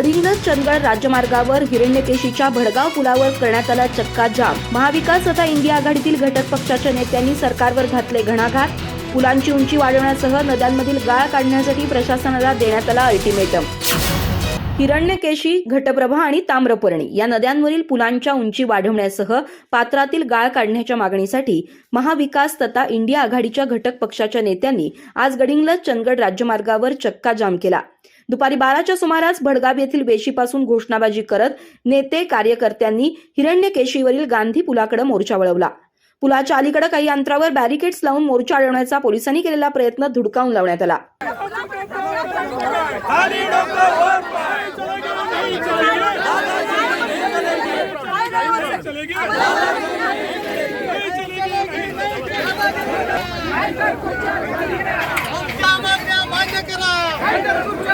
गडिंग्लज चंदगड राज्यमार्गावर हिरण्यकेशीच्या भडगाव पुलावर करण्यात आला चक्का जाम. महाविकास तथा इंडिया आघाडीतील घटक पक्षाच्या नेत्यांनी सरकारवर घातले घणाघात. पुलांची उंची वाढवण्यासह नद्यांमधील गाळ काढण्यासाठी प्रशासनाला देण्यात आला अल्टिमेटम हिरण्यकेशी घटप्रभा आणि ताम्रपर्णी या नद्यांवरील पुलांच्या उंची वाढवण्यासह पात्रातील गाळ काढण्याच्या मागणीसाठी महाविकास तथा इंडिया आघाडीच्या घटक पक्षाच्या नेत्यांनी आज गडिंगलज चंदगड राज्यमार्गावर चक्का जाम केला. दुपारी बाराच्या सुमारास भडगाव येथील वेशीपासून घोषणाबाजी करत नेते कार्यकर्त्यांनी हिरण्यकेशीवरील गांधी पुलाकडे मोर्चा वळवला. पुलाच्या अलीकडे काही अंतरावर बॅरिकेड्स लावून मोर्चा अडवण्याचा पोलिसांनी केलेला प्रयत्न धुडकावून लावण्यात आला. मान्य करा.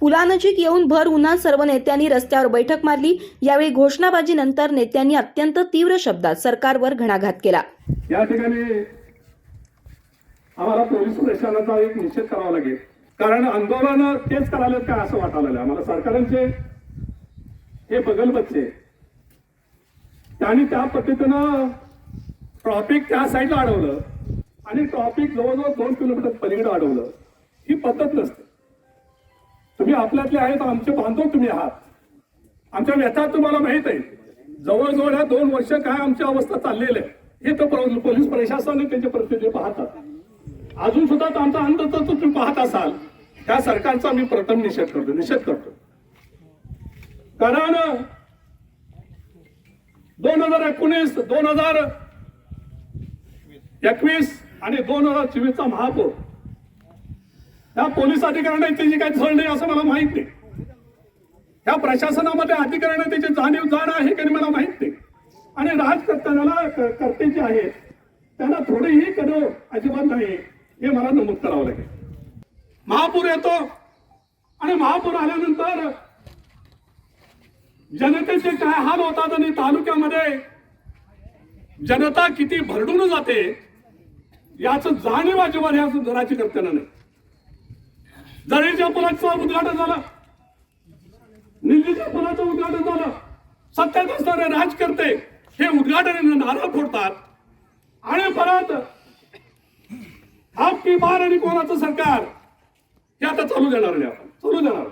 पुलानजीक येऊन भर उन्हात सर्व नेत्यांनी रस्त्यावर बैठक मारली. यावेळी घोषणाबाजीनंतर नेत्यांनी अत्यंत तीव्र शब्दात सरकारवर घणाघात केला. या ठिकाणी आम्हाला पोलीस प्रशासनाचा एक निषेध करावा लागेल. कारण आंदोलन तेच करायला का असं वाटायला आम्हाला सरकारांचे हे बगल बच्चे. त्यांनी त्या पद्धतीनं ट्रॉफिक त्या साईडला अडवलं आणि ट्रॉफिक जवळजवळ दोन किलोमीटर पलीकडे अडवलं. ही पद्धत नसते. तुम्ही आपल्यातले आहेत आमचे बांधव तुम्ही आहात. आमच्या व्यथा तुम्हाला माहीत आहे. जवळजवळ ह्या दोन वर्ष काय आमची अवस्था चाललेली आहे हे तर पोलीस प्रशासन त्यांचे प्रतिनिधी पाहतात. अजून सुद्धा तो आमचा अंत तर तुम्ही पाहत असाल. त्या सरकारचा मी प्रथम निषेध करतो निषेध करतो. कारण दोन हजार एकोणीस दोन हजार एकवीस आणि दोन हजार चोवीसचा महापौर त्या पोलीस अधिकाऱ्यांना त्याची काही झळ नाही असं मला माहीत नाही. त्या प्रशासनामध्ये अधिकाऱ्यांना त्याची जाणीव जाण आहे की मला माहीत नाही. आणि राजकर्त्यांना कर्ते जे आहेत त्यांना थोडीही कदर अजिबात नाही. हे मला नमूद करावं लागेल. महापूर येतो. आणि महापूर आल्यानंतर जनतेचे काय हाल होतात आणि तालुक्यामध्ये जनता किती भरडून जाते याच जाणीव अजिबात ह्या राज्यकर्त्यांना नाही. जरीच्या पुलाचं उद्घाटन झालं. निधीच्या पुलाचं उद्घाटन झालं. सत्यात असणारे राजकर्ते हे उद्घाटन नारळ फोडतात. आणि परत आपकी बार आणि कोणाचं सरकार हे आता चालू देणार नाही आपण. चालू देणार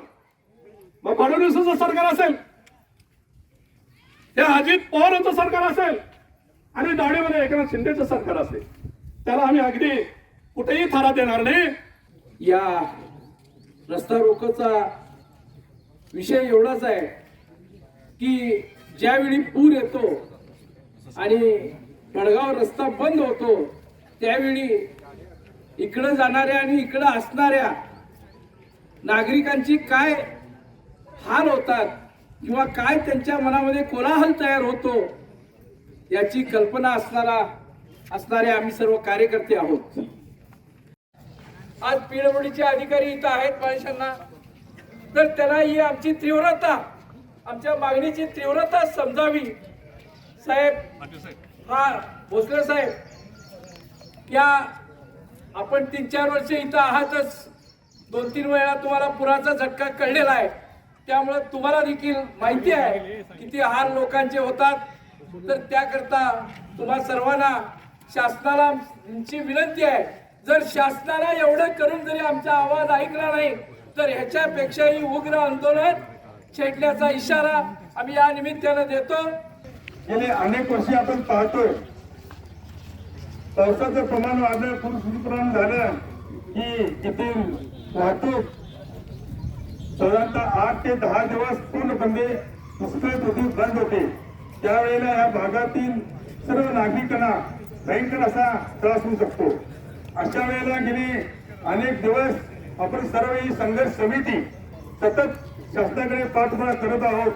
मग फडणवीसाचं सरकार असेल हे अजित पवारांचं सरकार असेल आणि दाढीमध्ये एकनाथ शिंदेचं सरकार असेल. त्याला आम्ही अगदी कुठेही थारा देणार नाही. या रस्ता रोकोचा विषय एवढाच आहे की ज्यावेळी पूर येतो आणि भडगाव रस्ता बंद होतो त्यावेळी इकडं जाणाऱ्या आणि इकडं असणाऱ्या नागरिकांची काय हाल होतात किंवा काय त्यांच्या मनामध्ये कोलाहल तयार होतो याची कल्पना असणारा असणारे आम्ही सर्व कार्यकर्ते आहोत. आज पीडब्ल्यूडीचे अधिकारी इथं आहेत माणसांना. तर त्यांना ही आमची तीव्रता आमच्या मागणीची तीव्रता समजावी. साहेब हा भोसले साहेब या आपण तीन चार वर्ष इथं आहातच. दोन तीन वेळा तुम्हाला पुराचा झटका कळलेला आहे. त्यामुळे तुम्हाला देखील माहिती आहे किती हार लोकांचे होतात. तर त्याकरता तुम्हा सर्वांना शासनाला आमची विनंती आहे. जर शासनाला एवढं करून जरी आमचा आवाज ऐकला नाही तर ह्याच्यापेक्षाही उग्र आंदोलन छेडण्याचा इशारा आम्ही या निमित्तानं देतो. गेले अनेक वर्षी आपण पाहतोय. पावसाचं प्रमाण वाढलं पूर प्रमाण झालं की तिथे वाहतूक साधारणतः आठ ते दहा दिवस पूर्णपणे पुष्कळ होती बंद होते. त्यावेळेला या भागातील सर्व नागरिकांना भयंकर असा त्रास होऊ शकतो. अशा वेळेला गेले अनेक दिवस आपण सर्व ही संघर्ष समिती सतत शासनाकडे पाठपुरा करत आहोत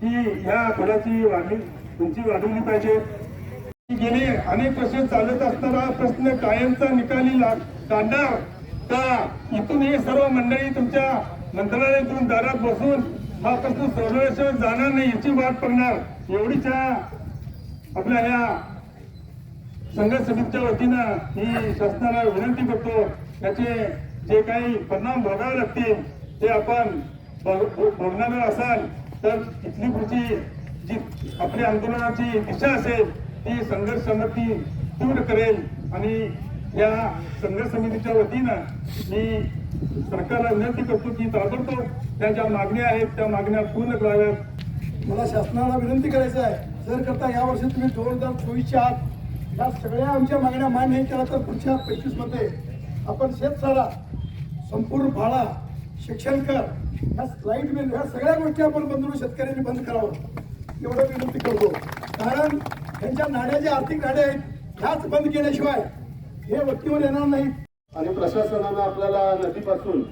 की ह्या पुलाची वाढणी तुमची वाढवली पाहिजे. गेले अनेक वर्ष चालत असताना प्रश्न कायमचा निकाली काढणार. का? इथून हे सर्व मंडळी तुमच्या मंत्रालयातून दारात बसून हा प्रश्न सोडवल्याशिवाय जाणार नाही याची वाट पडणार एवढीच्या आपल्या या संघर्ष समितीच्या वतीनं ही शासनाला विनंती करतो याचे जे काही परिणाम भोगावे लागतील ते आपण भोगणार असाल तर इथली पुढची जी आपली आंदोलनाची दिशा असेल ती संघर्ष समिती तीव्र करेल. आणि या संघर्ष समितीच्या वतीनं मी सरकारला विनंती करतो की ताबडतोब त्या ज्या मागण्या आहेत त्या मागण्या पूर्ण कराव्यात. मला शासनाला विनंती करायचं आहे. जर करता या वर्षी तुम्ही दोन हजार चोवीसच्या आत या सगळ्या आमच्या मागण्या मान्य नाही केल्या तर पुढच्या पंचवीसमध्ये आपण शेतसारा संपूर्ण भाडा शिक्षण कर या लाइट बिल ह्या सगळ्या गोष्टी आपण बंद शेतकऱ्यांनी बंद करावं. एवढं विनंती करतो. कारण त्यांच्या नाड्या ज्या आर्थिक नाड्या आहेत ह्याच बंद केल्याशिवाय हे वरतीवर येणार नाहीत आणि प्रशासनानं आपल्याला नदीपासून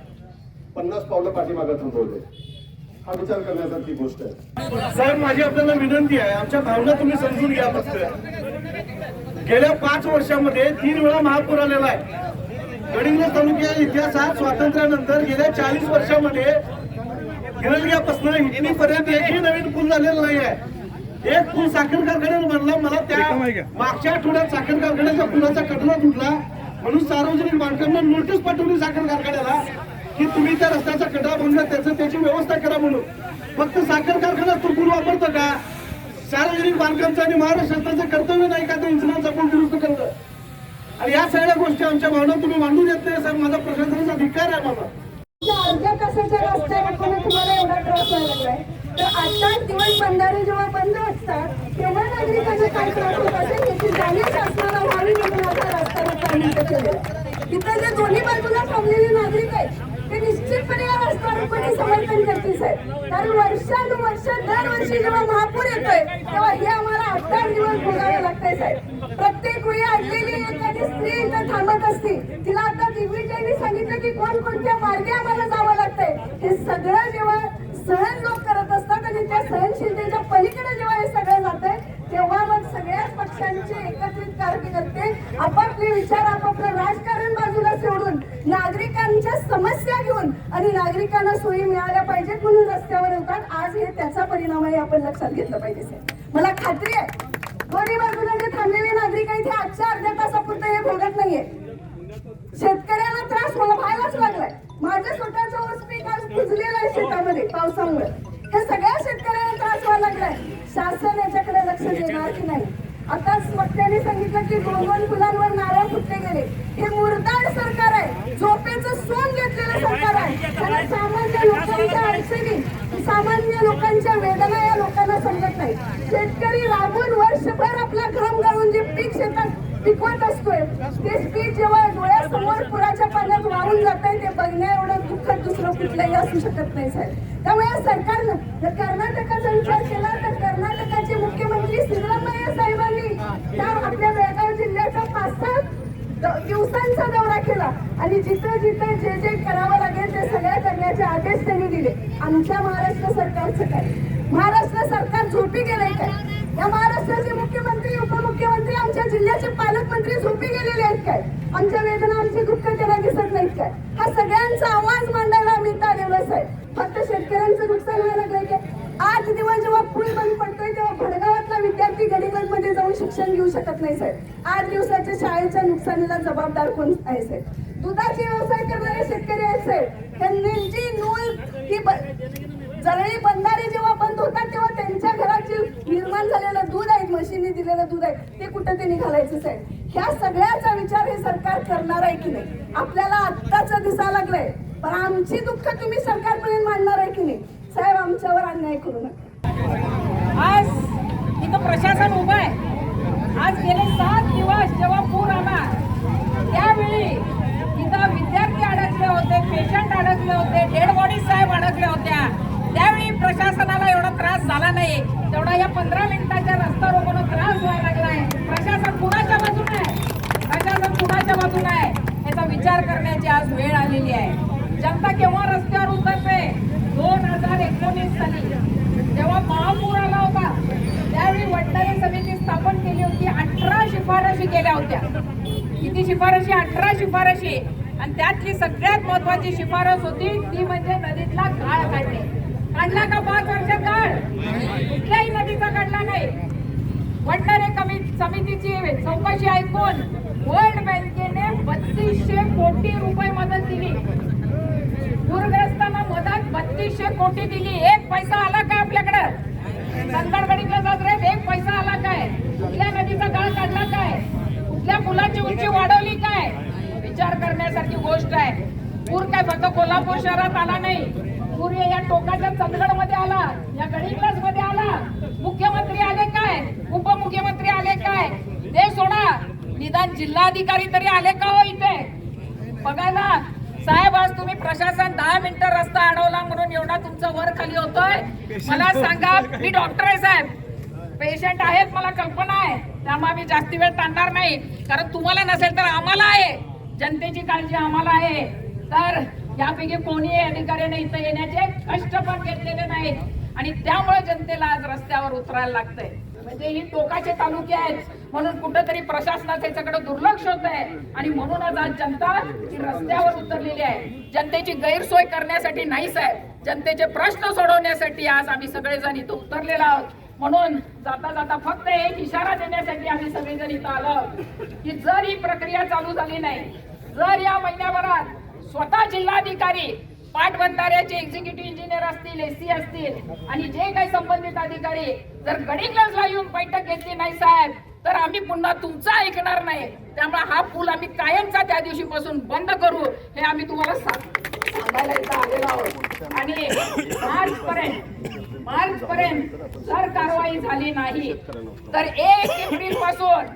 पन्नास पावलं पाठीमागं थांबवले. हा विचार करण्यासारखी गोष्ट आहे. साहेब माझी आपल्याला विनंती आहे. आमच्या भावना तुम्ही समजून घ्या फक्त. गेल्या पाच वर्षामध्ये तीन वेळा महापूर आलेला आहे. गडिंग्लज तालुक्या इतिहासात स्वातंत्र्यानंतर गेल्या चाळीस वर्षामध्ये गिरलग्यापासून इथपर्यंत एकही नवीन पूल झालेला नाही आहे. एक पूल साखर कारखान्यानं बनला. मला त्या मागच्या आठवड्यात साखर कारखान्याच्या पुलाचा कटला तुटला. म्हणून सार्वजनिक बांधकामांना नोटीस पाठवली साखर कारखान्याला की तुम्ही त्या रस्त्याचा कटळा बांधला. त्याचं त्याची व्यवस्था करा म्हणून. फक्त साखर कारखाना तो पूल वापरतो का? सार्वजनिक बांधकामचं आणि महाराष्ट्र शासनाचं कर्तव्य नाही का ते इन्शुरन्स आपण दुरुस्त करणं आणि या सगळ्या गोष्टी आमच्या भावना तुम्ही मांडू देत नाही सर माझा प्रशासनाचा अधिकार आहे माझा अर्ध्या तासाच्या तुम्हाला एवढा त्रास व्हायला लागलाय. तर आठ दिवस बंधारे जेव्हा बंद असतात तेव्हा नागरिकांना काय त्रास होत असेल याची जाणीव शासनाला व्हावी म्हणून आता रस्ता तिथं जे दोन्ही बाजूला थांबलेले नागरिक आहेत ते निश्चितपणे या रस्ता समर्थन करतील साहेब. कारण वर्षानुवर्ष दरवर्षी जेव्हा महापूर येतोय तेव्हा हे आम्हाला आठ दिवस भोगावे लागतंय साहेब. प्रत्येक वेळी आणलेली एखादी स्त्री इथं थांबत असती तिला आता दिग्विजयनी सांगितलं की कोण कोणत्या मार्गे आम्हाला जावं लागतंय. हे सगळं जेव्हा सहन लोक करत असतात आणि त्या सहनशीलतेच्या पलीकडे जेव्हा हे सगळं जातंय तेव्हा मग सगळ्याच पक्षांचे एकत्रित कार्यकर्ते आपापले विचार आपापलं राजकारण बाजूला सोडून नागरिकांच्या समस्या घेऊन आणि नागरिकांना सोयी मिळाल्या पाहिजेत म्हणून रस्त्यावर येतात. आज हे त्याचा परिणाम आहे आपण लक्षात घेतलं पाहिजे साहेब. मला खात्री आहे. दोन्ही बाजूला जे थांबलेले नागरिक आहेत ते आजच्या अर्ध्या तासापुरतं हे भोगत नाहीये. शेतकऱ्याला त्रास मला व्हायलाच लागलाय. माझ्या स्वतःचं ऊस पीक आज कुजलेलं आहे शेतामध्ये पावसामुळे. हे सगळ्या शेतकऱ्यांना त्रास व्हायला लागलाय. शासन याच्याकडे लक्ष देणार की नाही? आता वक्त्याने सांगितलं की गोवन फुलांवर नारळ फुटले गेले. हे मुरदाड सरकार आहे. झोपेचं सोन घेतलेलं सरकार आहे. कारण सामान्य लोकांच्या अडचणी सामान्य लोकांच्या वेदना या लोकांना समजत नाही. शेतकरी राबून वर्षभर आपला घाम घालून जे पीक शेतात पिकवत असतोय ते पीक जेव्हा डोळ्यासमोर पुराच्या पाण्यात वाहून जात आहे ते बघण्या एवढं दुःखद दुसरं कुठलंही असू शकत नाही साहेब. त्यामुळे या सरकारनं जर कर्नाटकाचा विचार केला तर कर्नाटक मुख्यमंत्री सिद्धरामय्या साहेबांनी त्या आपल्या बेळगाव जिल्ह्याचा पाच सात दिवसांचा दौरा केला. आणि जिथं जिथं जे जे करावं लागेल ते सगळं करण्याचे आदेश त्यांनी दिले. आमच्या महाराष्ट्र सरकारचं काय? महाराष्ट्र सरकार झोपी गेलंय काय? या महाराष्ट्राचे मुख्यमंत्री उपमुख्यमंत्री आमच्या जिल्ह्याचे पालकमंत्री झोपी गेलेले आहेत काय? आमच्या वेदना आमचे दुःख त्यांना दिसत नाहीत काय? हा सगळ्यांचा आवाज मांडायला आम्ही आलेलोच आहे फक्त शेतकऱ्यांचं नुकसान व्हायला लागलंय काय? आठ दिवस जेव्हा पूल बंद शिक्षण घेऊ शकत नाही साहेब. आठ दिवसाच्या शाळेच्या नुकसानीला जबाबदार कोण आहे साहेब? दुधाचे व्यवसाय करणारे शेतकरी आहेत साहेब. त्यांची नूल ही जळणी बंधारे जेव्हा बंद होतात तेव्हा त्यांच्या घरात जे निर्माण झालेलं दूध आहे मशीनने दिलेलं दूध आहे ते कुठं ते निघालायचं साहेब? ह्या सगळ्याचा विचार हे सरकार करणार आहे की नाही? आपल्याला आत्ताच दिसा लागलंय पण आमची दुःख तुम्ही सरकारपर्यंत मांडणार आहे की नाही? साहेब आमच्यावर अन्याय करू नका. आज इथं प्रशासन उभं आहे. आज गेले सात दिवस जेव्हा पूर आला त्यावेळी तिथं विद्यार्थी अडकले होते पेशंट अडकले होते डेड बॉडी साहेब अडकल्या होत्या. त्यावेळी प्रशासनाला एवढा त्रास झाला नाही. तेवढा या पंधरा मिनिटाच्या रस्ता रोखून त्रास व्हायला लागलाय. प्रशासन कुणाच्या बाजूने आहे? प्रशासन कुणाच्या बाजूने आहे? याचा विचार करण्याची आज वेळ आलेली आहे. जनता केव्हा रस्त्यावर उतरते? दोन हजार एकोणीस साली. जेव्हा महापूर आला होता त्यावेळी वडणारी समिती स्थापन केली होती अठरा शिफारशी केल्या होत्या. किती शिफारशी? अठरा शिफारशी. आणि त्यातली सगळ्यात महत्वाची शिफारस होती ती म्हणजे नदीतला गाळ काढणे. काढला का पाच वर्षात गाळ? कुठल्याही नदीचा काढला नाही. वडणारे कमी समितीची चौकशी ऐकून वर्ल्ड बँकेने बत्तीसशे कोटी रुपये मदत दिली. बत्तीसशे कोटी दिली. एक पैसा आला का आपल्याकडं? संदडगडीतलं जात एक पैसा आला काय? कुठल्या नदीचा गाळ काढला काय? कुठल्या मुलाची उंची वाढवली काय? विचार करण्यासारखी गोष्ट आहे. पूर काय फक्त कोल्हापूर शहरात आला नाही. पूर या टोकाच्या चंदगडमध्ये आला. या गडिंग्लजमध्ये आला. मुख्यमंत्री आले काय? उपमुख्यमंत्री आले काय? ते सोडा. निदान जिल्हाधिकारी तरी आले का हो इथे? बघा ना. साहेब आज तुम्ही प्रशासन दहा मिनिटं रस्ता अडवला म्हणून एवढा तुमचा वर खाली होतोय. मला सांगा मी डॉक्टर आहे साहेब. पेशंट आहेत मला कल्पना आहे. त्यामुळे आम्ही जास्ती वेळ टाळणार नाही. कारण तुम्हाला नसेल तर आम्हाला आहे. जनतेची काळजी आम्हाला आहे. तर यापैकी कोणीही अधिकाऱ्याने इथं येण्याचे कष्ट पण घेतलेले नाहीत. आणि त्यामुळे जनतेला आज रस्त्यावर उतरायला लागतंय. म्हणजे ही टोकाचे तालुके आहेत. म्हणून कुठंतरी प्रशासनाचं याच्याकडे दुर्लक्ष होत आहे आणि म्हणूनच आज जनता ही रस्त्यावर उतरलेली आहे. जनतेची गैरसोय करण्यासाठी नाही साहेब. जनतेचे प्रश्न सोडवण्यासाठी आज आम्ही सगळेजण इथं उतरलेलो आहोत. म्हणून जाता जाता फक्त एक इशारा देण्यासाठी आम्ही सगळेजण इथं आलो की जर ही प्रक्रिया चालू झाली नाही जर या महिन्याभरात स्वतः जिल्हाधिकारी पाटबंधाऱ्याचे एक्झिक्युटिव्ह इंजिनियर असतील एससी असतील आणि जे काही संबंधित अधिकारी जर गडिंग्लजला येऊन बैठक घेतली नाही साहेब तर आम्ही पुन्हा तुमचं ऐकणार नाही. त्यामुळे हा पूल आम्ही कायमचा त्या दिवशीपासून बंद करू हे आम्ही तुम्हाला सांगायला इथं आलेलो आहोत. आणि मार्च पर्यंत मार्च पर्यंत जर कारवाई झाली नाही तर एक एप्रिलपासून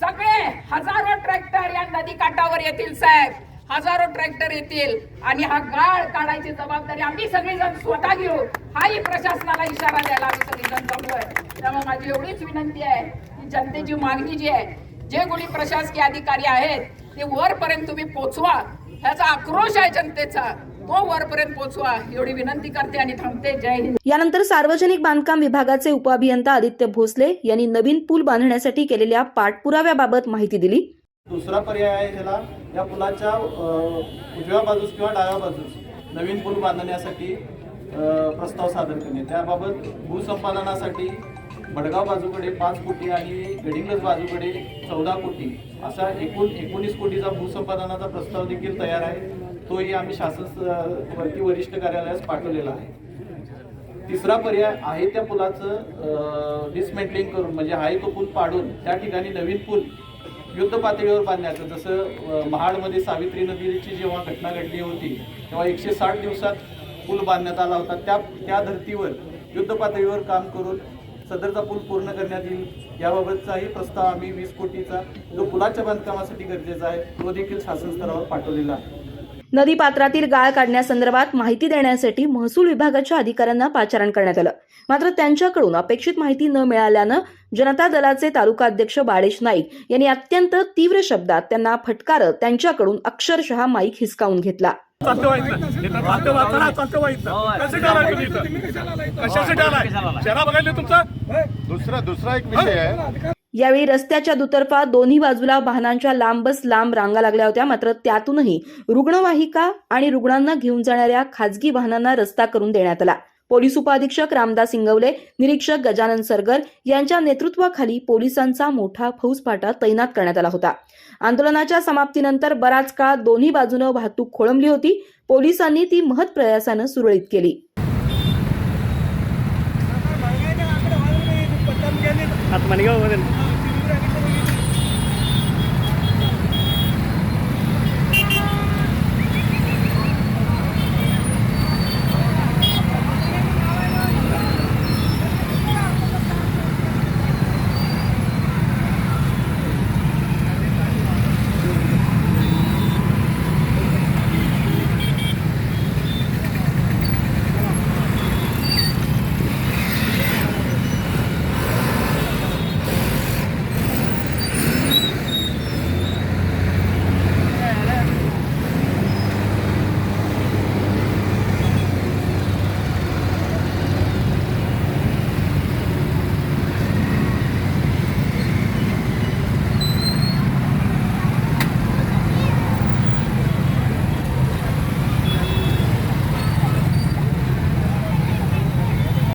सगळे हजारो ट्रॅक्टर या नदी काठावर येतील साहेब. हजारो ट्रॅक्टर येतील आणि हा गाळ काढायची जबाबदारी आम्ही सगळेजण स्वतः घेऊ. हाही प्रशासनाला इशारा द्यायला आम्ही सगळेजण जमलोय. त्यामुळे माझी एवढीच विनंती आहे की जनतेची मागणी जी आहे जे कोणी प्रशासकीय अधिकारी आहेत ते वरपर्यंत तुम्ही पोचवा. ह्याचा आक्रोश आहे जनतेचा. तो वरपर्यंत पोचवा. एवढी विनंती करते आणि थांबते. जय हिंद. यानंतर सार्वजनिक बांधकाम विभागाचे उपअभियंता आदित्य भोसले यांनी नवीन पूल बांधण्यासाठी केलेल्या पाठपुराव्याबाबत माहिती दिली. दुसरा पर्याय आहे ज्याला या पुलाच्या उजव्या बाजूस किंवा डाव्या बाजूस नवीन पूल बांधण्यासाठी प्रस्ताव सादर करणे त्याबाबत भूसंपादनासाठी भडगाव बाजूकडे पाच कोटी आणि गडिंगज बाजूकडे चौदा कोटी असा एकूण एकोणीस कोटीचा भूसंपादनाचा प्रस्ताव देखील तयार आहे. तोही आम्ही शासन वरती वरिष्ठ कार्यालयास पाठवलेला आहे. तिसरा पर्याय आहे त्या पुलाचं डिसमेंटलिंग करून म्हणजे आहे तो पूल पाडून त्या ठिकाणी नवीन पूल युद्ध पातळीवर बांधण्याचं. जसं महाडमध्ये सावित्री नदीची जेव्हा घटना घडली होती तेव्हा एकशे साठ दिवसात पूल बांधण्यात आला होता. त्या त्या धर्तीवर युद्ध पातळीवर काम करून सदरचा पूल पूर्ण करण्यात येईल याबाबतचाही प्रस्ताव आम्ही वीस कोटीचा. जो पुलाच्या बांधकामासाठी गरजेचा आहे तो देखील शासन स्तरावर पाठवलेला आहे. नदी पात्रातील गाळ काढण्यासंदर्भात माहिती देण्यासाठी महसूल विभागाच्या अधिकाऱ्यांना पाचारण करण्यात आलं. मात्र त्यांच्याकडून अपेक्षित माहिती न मिळाल्यानं जनता दलाचे तालुका अध्यक्ष बाळेश नाईक यांनी अत्यंत तीव्र शब्दात त्यांना फटकारत त्यांच्याकडून अक्षरशः माईक हिसकावून घेतला. दुसरा दुसरा एक विषय आहे. यावेळी रस्त्याच्या दुतर्फा दोन्ही बाजूला वाहनांच्या लांबच लांब रांगा लागल्या होत्या. मात्र त्यातूनही रुग्णवाहिका आणि रुग्णांना घेऊन जाणाऱ्या खाजगी वाहनांना रस्ता करून देण्यात आला. पोलीस उपअधीक्षक रामदास इंगवले निरीक्षक गजानन सरगर यांच्या नेतृत्वाखाली पोलिसांचा मोठा फौजफाटा तैनात करण्यात आला होता. आंदोलनाच्या समाप्तीनंतर बराच काळ दोन्ही बाजूनं वाहतूक खोळंबली होती. पोलिसांनी ती महत्प्रयासानं सुरळीत केली. आता मनगाव